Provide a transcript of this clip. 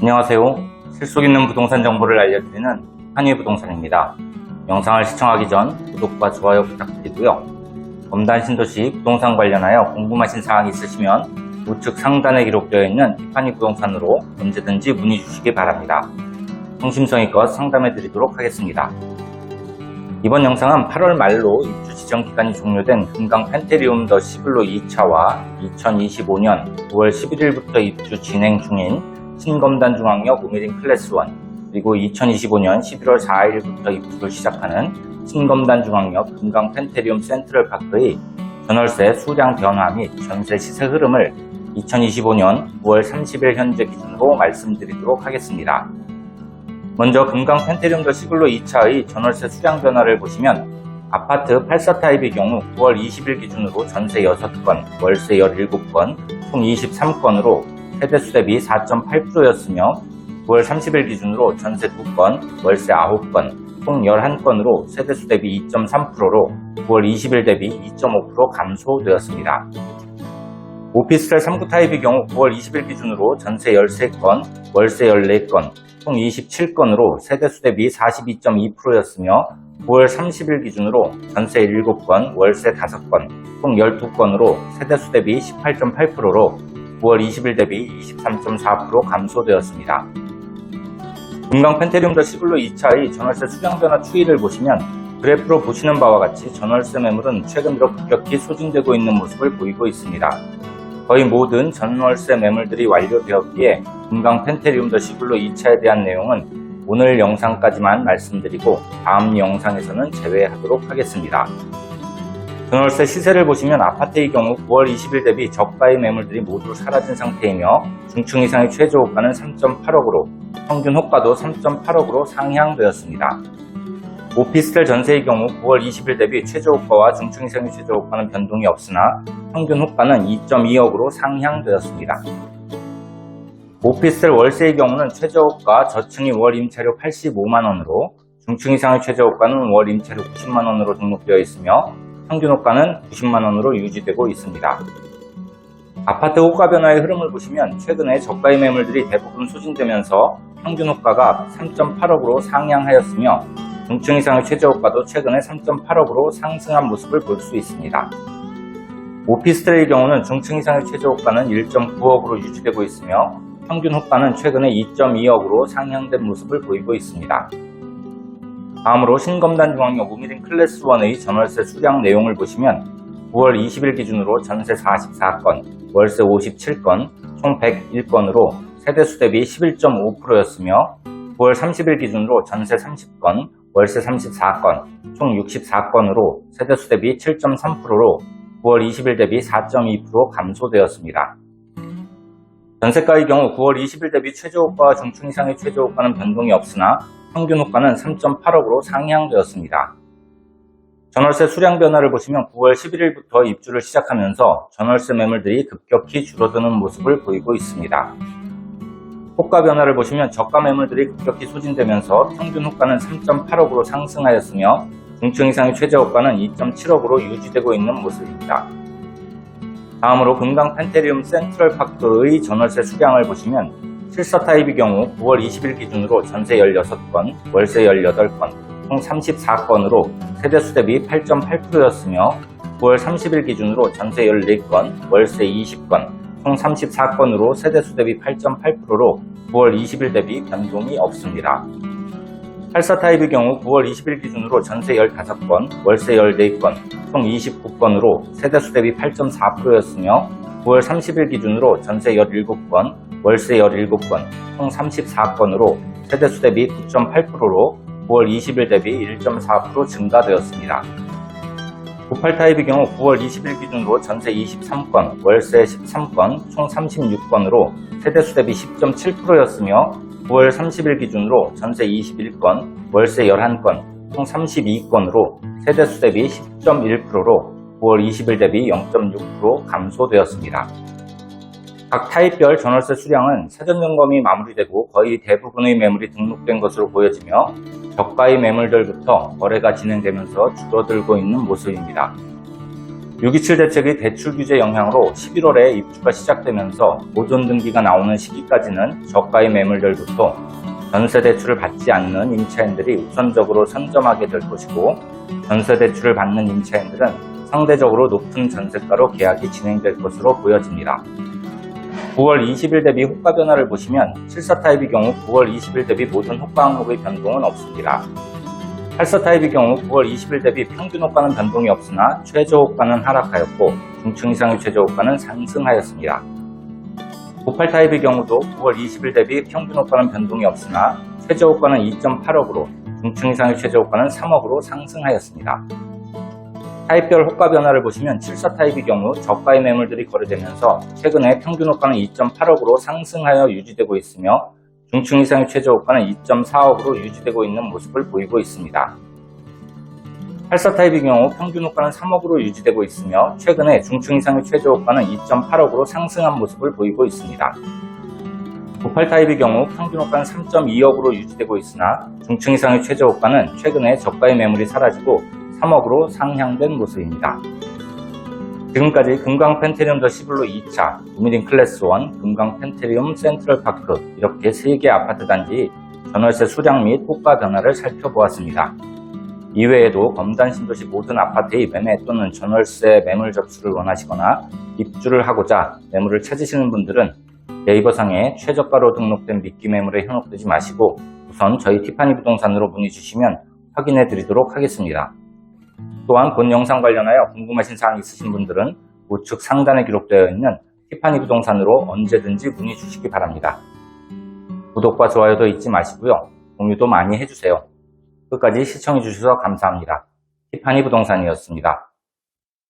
안녕하세요. 실속 있는 부동산 정보를 알려드리는 한위 부동산입니다. 영상을 시청하기 전 구독과 좋아요 부탁드리고요. 검단 신도시 부동산 관련하여 궁금하신 사항이 있으시면 우측 상단에 기록되어 있는 티파니 부동산으로 언제든지 문의 주시기 바랍니다. 성심성의껏 상담해 드리도록 하겠습니다. 이번 영상은 8월 말로 입주 지정 기간이 종료된 금강 펜테리움 더 시글로 2차와 2025년 9월 11일부터 입주 진행 중인 신검단 중앙역 우미린 클래스 1 그리고 2025년 11월 4일부터 입주를 시작하는 신검단 중앙역 금강 펜테리움 센트럴 파크의 전월세 수량 변화 및 전세 시세 흐름을 2025년 9월 30일 현재 기준으로 말씀드리도록 하겠습니다. 먼저 금강 펜테리움 더 시글로 2차의 전월세 수량 변화를 보시면 아파트 84 타입의 경우 9월 20일 기준으로 전세 6건, 월세 17건, 총 23건으로 세대수 대비 4.8%였으며 9월 30일 기준으로 전세 2건, 월세 9건, 총 11건으로 세대수 대비 2.3%로 9월 20일 대비 2.5% 감소되었습니다. 오피스텔 3구 타입의 경우 9월 20일 기준으로 전세 13건, 월세 14건, 총 27건으로 세대수 대비 42.2%였으며 9월 30일 기준으로 전세 7건, 월세 5건, 총 12건으로 세대수 대비 18.8%로 9월 20일 대비 23.4% 감소되었습니다. 금강 펜테리움 더 시글로 2차의 전월세 수량 변화 추이를 보시면 그래프로 보시는 바와 같이 전월세 매물은 최근 들어 급격히 소진되고 있는 모습을 보이고 있습니다. 거의 모든 전월세 매물들이 완료되었기에 금강 펜테리움 더 시글로 2차에 대한 내용은 오늘 영상까지만 말씀드리고 다음 영상에서는 제외하도록 하겠습니다. 전월세 시세를 보시면 아파트의 경우 9월 20일 대비 저가의 매물들이 모두 사라진 상태이며 중층 이상의 최저 호가는 3.8억으로 평균 호가도 3.8억으로 상향되었습니다. 오피스텔 전세의 경우 9월 20일 대비 최저 호가와 중층 이상의 최저 호가는 변동이 없으나 평균 호가는 2.2억으로 상향되었습니다. 오피스텔 월세의 경우는 최저 호가 저층이 월 임차료 85만원으로 중층 이상의 최저 호가는 월 임차료 90만원으로 등록되어 있으며 평균 호가는 90만원으로 유지되고 있습니다. 아파트 호가 변화의 흐름을 보시면 최근에 저가의 매물들이 대부분 소진되면서 평균 호가가 3.8억으로 상향하였으며 중층 이상의 최저 호가도 최근에 3.8억으로 상승한 모습을 볼 수 있습니다. 오피스텔의 경우는 중층 이상의 최저 호가는 1.9억으로 유지되고 있으며 평균 호가는 최근에 2.2억으로 상향된 모습을 보이고 있습니다. 다음으로 신검단 중앙역 우미린 클래스 1의 전월세 수량 내용을 보시면 9월 20일 기준으로 전세 44건, 월세 57건, 총 101건으로 세대수 대비 11.5%였으며 9월 30일 기준으로 전세 30건, 월세 34건, 총 64건으로 세대수 대비 7.3%로 9월 20일 대비 4.2% 감소되었습니다. 전세가의 경우 9월 20일 대비 최저호가와 중층 이상의 최저호가는 변동이 없으나 평균 호가는 3.8억으로 상향되었습니다. 전월세 수량 변화를 보시면 9월 11일부터 입주를 시작하면서 전월세 매물들이 급격히 줄어드는 모습을 보이고 있습니다. 호가 변화를 보시면 저가 매물들이 급격히 소진되면서 평균 호가는 3.8억으로 상승하였으며 중층 이상의 최저 호가는 2.7억으로 유지되고 있는 모습입니다. 다음으로 금강 펜테리움 센트럴 파크의 전월세 수량을 보시면 7사 타입의 경우 9월 20일 기준으로 전세 16건, 월세 18건, 총 34건으로 세대수 대비 8.8%였으며 9월 30일 기준으로 전세 14건, 월세 20건, 총 34건으로 세대수 대비 8.8%로 9월 20일 대비 변동이 없습니다. 84 타입의 경우 9월 20일 기준으로 전세 15건, 월세 14건, 총 29건으로 세대수 대비 8.4%였으며 9월 30일 기준으로 전세 17건, 월세 17건, 총 34건으로 세대수 대비 9.8%로 9월 20일 대비 1.4% 증가되었습니다. 98 타입의 경우 9월 20일 기준으로 전세 23건, 월세 13건, 총 36건으로 세대수 대비 10.7%였으며 9월 30일 기준으로 전세 21건, 월세 11건, 총 32건으로 세대수 대비 10.1%로 9월 20일 대비 0.6% 감소되었습니다. 각 타입별 전월세 수량은 사전 점검이 마무리되고 거의 대부분의 매물이 등록된 것으로 보여지며 저가의 매물들부터 거래가 진행되면서 줄어들고 있는 모습입니다. 627 대책의 대출 규제 영향으로 11월에 입주가 시작되면서 보존 등기가 나오는 시기까지는 저가의 매물들부터 전세 대출을 받지 않는 임차인들이 우선적으로 선점하게 될 것이고 전세 대출을 받는 임차인들은 상대적으로 높은 전세가로 계약이 진행될 것으로 보여집니다. 9월 20일 대비 호가 변화를 보시면 74 타입의 경우 9월 20일 대비 모든 호가 항목의 변동은 없습니다. 84 타입의 경우 9월 20일 대비 평균 호가는 변동이 없으나 최저 호가는 하락하였고 중층 이상의 최저 호가는 상승하였습니다. 98 타입의 경우도 9월 20일 대비 평균 호가는 변동이 없으나 최저 호가는 2.8억으로 중층 이상의 최저 호가는 3억으로 상승하였습니다. 타입별 호가 변화를 보시면 74 타입의 경우 저가의 매물들이 거래되면서 최근에 평균 호가는 2.8억으로 상승하여 유지되고 있으며 중층 이상의 최저 호가는 2.4억으로 유지되고 있는 모습을 보이고 있습니다. 84 타입의 경우 평균 호가는 3억으로 유지되고 있으며 최근에 중층 이상의 최저 호가는 2.8억으로 상승한 모습을 보이고 있습니다. 98 타입의 경우 평균 호가는 3.2억으로 유지되고 있으나 중층 이상의 최저 호가는 최근에 저가의 매물이 사라지고 3억으로 상향된 모습입니다. 지금까지 금강 펜테리움 더 시블로 2차, 우미린 클래스 1, 금강 펜테리움 센트럴파크 이렇게 3개 아파트 단지 전월세 수량 및 호가 변화를 살펴보았습니다. 이외에도 검단 신도시 모든 아파트의 매매 또는 전월세 매물 접수를 원하시거나 입주를 하고자 매물을 찾으시는 분들은 네이버상에 최저가로 등록된 미끼 매물에 현혹되지 마시고 우선 저희 티파니 부동산으로 문의 주시면 확인해 드리도록 하겠습니다. 또한 본 영상 관련하여 궁금하신 사항 있으신 분들은 우측 상단에 기록되어 있는 티파니 부동산으로 언제든지 문의 주시기 바랍니다. 구독과 좋아요도 잊지 마시고요. 공유도 많이 해주세요. 끝까지 시청해주셔서 감사합니다. 티파니 부동산이었습니다.